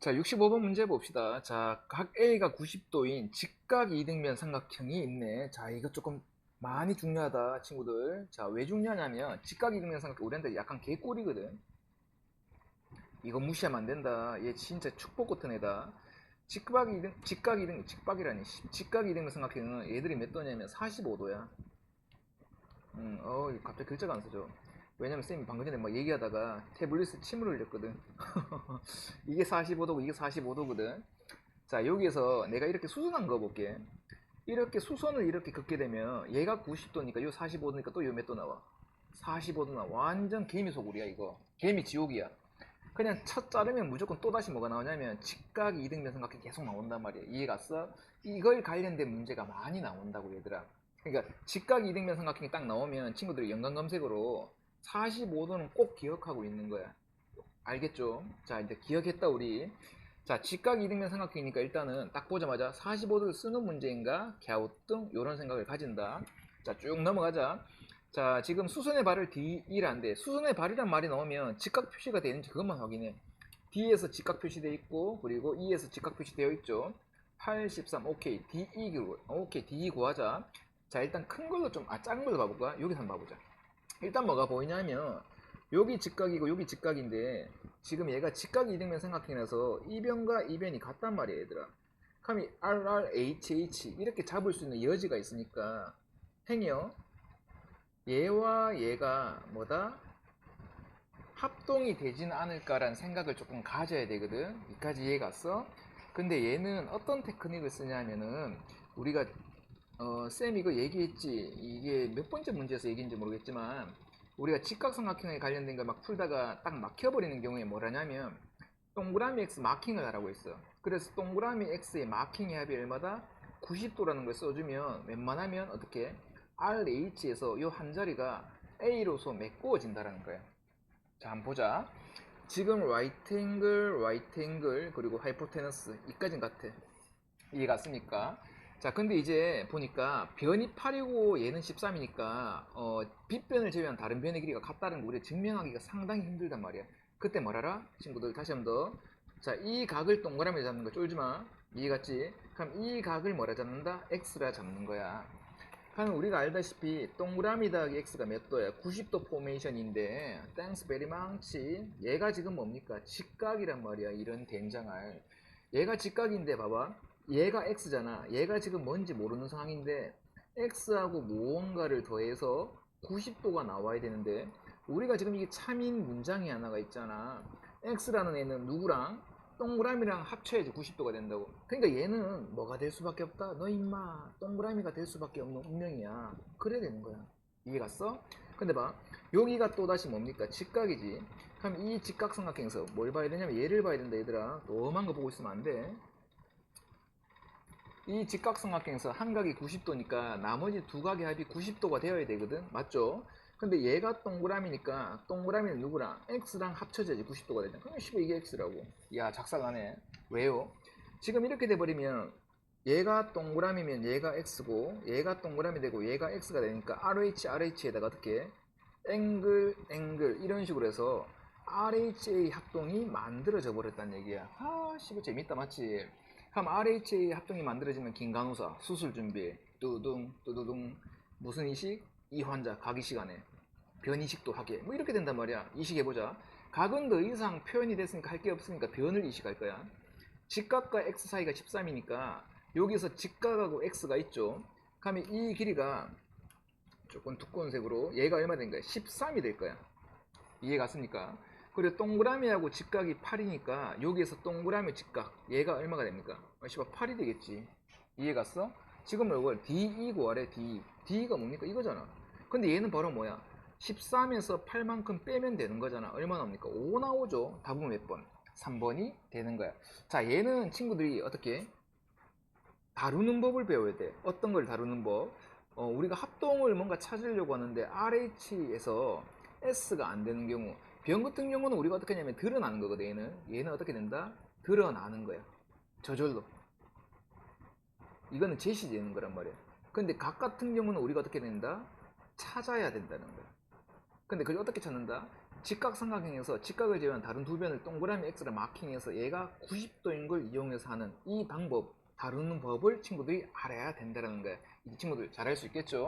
자, 65번 문제 봅시다. 자, 각 A가 90도인 직각 이등변 삼각형이 있네. 자, 이거 조금 많이 중요하다, 친구들. 자, 왜 중요하냐면, 직각 이등변 삼각형, 우리한테 약간 개꿀이거든. 이거 무시하면 안 된다. 얘 진짜 축복 같은 애다. 직각 이등, 직각 이등, 직박이라니. 씨. 직각 이등변 삼각형은 얘들이 몇 도냐면 45도야. 음, 어, 갑자기 글자가 안 써져. 왜냐면 쌤이 방금 전에 막 얘기하다가 태블릿에 침을 흘렸거든. 이게 45도고 이게 45도거든. 자, 여기에서 내가 이렇게 수선한 거 볼게. 이렇게 수선을 이렇게 긋게 되면 얘가 90도니까 요 45도니까 또 요 몇 도 나와? 45도 나와. 완전 개미 소굴이야, 이거. 개미 지옥이야. 그냥 첫 자르면 무조건 또 다시 뭐가 나오냐면 직각 이등변 삼각형이 계속 나온단 말이야. 이해 갔어? 이걸 관련된 문제가 많이 나온다고 얘들아. 그러니까 직각 이등변 삼각형이 딱 나오면 친구들이 연관 검색으로 45도는 꼭 기억하고 있는 거야. 알겠죠? 자, 이제 기억했다, 우리. 자, 직각 이등변 삼각형이니까 일단은 딱 보자마자 45도를 쓰는 문제인가? 갸우뚱? 요런 생각을 가진다. 자, 쭉 넘어가자. 자, 지금 수선의 발을 D1한데, 수선의 발이란 말이 나오면 직각 표시가 되는지 그것만 확인해. D에서 직각 표시되어 있고, 그리고 E에서 직각 표시되어 있죠. 8, 13, 오케이. D2, 구- 오케이. D2 구하자. 자, 일단 큰 걸로 좀, 아, 작은 걸로 봐볼까? 여기서 한번 봐보자. 일단 뭐가 보이냐면 여기 직각이고 여기 직각인데 지금 얘가 직각 이등변 삼각형이라서 이변과 이변이 같단 말이야 얘들아. 그럼 이 RRHH 이렇게 잡을 수 있는 여지가 있으니까 행여. 얘와 얘가 뭐다? 합동이 되지는 않을까라는 생각을 조금 가져야 되거든. 여기까지 이해 갔어? 근데 얘는 어떤 테크닉을 쓰냐면은 우리가 어, 쌤 이거 얘기했지. 이게 몇 번째 문제에서 얘기인지 모르겠지만, 우리가 직각삼각형에 관련된 걸 막 풀다가 딱 막혀버리는 경우에 뭐라냐면, 동그라미 X 마킹을 하라고 했어. 그래서 동그라미 X의 마킹의 합이 얼마다? 90도라는 걸 써주면, 웬만하면 어떻게? RH에서 이 한 자리가 A로서 메꾸어진다라는 거야. 자, 한번 보자. 지금 right angle, 그리고 hypotenuse, 이까진 같아. 이해 갔습니까? 자, 근데 이제 보니까 변이 8이고 얘는 13이니까 어, 빗변을 제외한 다른 변의 길이가 같다는 걸 우리가 증명하기가 상당히 힘들단 말이야. 그때 뭐라라? 친구들 다시 한 번 더. 자, 이 각을 동그라미로 잡는 거 쫄지 마. 이해 갔지? 그럼 이 각을 뭐라 잡는다? x라 잡는 거야. 그럼 우리가 알다시피 동그라미 더하기 x가 몇 도야? 90도 포메이션인데 땡스 베리 망치 얘가 지금 뭡니까? 직각이란 말이야. 이런 된장알. 얘가 직각인데 봐봐. 얘가 x잖아. 얘가 지금 뭔지 모르는 상황인데 x하고 무언가를 더해서 90도가 나와야 되는데 우리가 지금 이게 참인 문장이 하나가 있잖아. x라는 애는 누구랑 동그라미랑 합쳐야지 90도가 된다고. 그러니까 얘는 뭐가 될 수밖에 없다. 너 임마 동그라미가 될 수밖에 없는 운명이야. 그래야 되는 거야. 이해 갔어? 근데 봐. 여기가 또 다시 뭡니까? 직각이지. 그럼 이 직각삼각형에서 뭘 봐야 되냐면 얘를 봐야 된다 얘들아. 너무한 거 보고 있으면 안 돼. 이 직각삼각형에서 한 각이 90도니까 나머지 두 각의 합이 90도가 되어야 되거든. 맞죠? 근데 얘가 동그라미니까 동그라미는 누구랑? X랑 합쳐져야지 90도가 되잖아. 그럼 15 이게 x라고. 야 작살나네. 왜요? 지금 이렇게 돼버리면 얘가 동그라미면 얘가 x고 얘가 동그라미 되고 얘가 x가 되니까 RH, RH에다가 어떻게 앵글, 앵글 이런 식으로 해서 RHA 합동이 만들어져 버렸다는 얘기야. 아 씨발 재밌다 맞지? 그럼 RHA 합동이 만들어지면 긴간호사 수술 준비 뚜둥 뚜두둥 무슨 이식? 이 환자 각 이식 안에 변 이식도 하게. 뭐 이렇게 된단 말이야. 이식 해보자. 각은 더 이상 표현이 됐으니까 할 게 없으니까 변을 이식할 거야. 직각과 x 사이가 13이니까 여기서 직각하고 x가 있죠. 그러면 이 길이가 조금 두꺼운 색으로 얘가 얼마 된 거야? 13이 될 거야. 이해 갔습니까? 그리고 동그라미하고 직각이 8이니까 여기에서 동그라미 직각 얘가 얼마가 됩니까? 아, 씨발 8이 되겠지 이해 갔어? 지금 이걸 D2 구하래 D D가 뭡니까? 이거잖아 근데 얘는 바로 뭐야? 13에서 8만큼 빼면 되는 거잖아 얼마 나옵니까? 5 나오죠 답은 몇 번? 3번이 되는 거야 자 얘는 친구들이 어떻게 다루는 법을 배워야 돼 어떤 걸 다루는 법 어, 우리가 합동을 뭔가 찾으려고 하는데 RH에서 S가 안 되는 경우 변 같은 경우는 우리가 어떻게 하냐면 드러나는 거거든 얘는 얘는 어떻게 된다? 드러나는 거야 저절로 이거는 제시되는 거란 말이야 근데 각 같은 경우는 우리가 어떻게 된다? 찾아야 된다는 거야 근데 그걸 어떻게 찾는다? 직각삼각형에서 직각을 제외한 다른 두 변을 동그라미 X를 마킹해서 얘가 90도인 걸 이용해서 하는 이 방법 다루는 법을 친구들이 알아야 된다는 거예요. 이 친구들 잘할 수 있겠죠?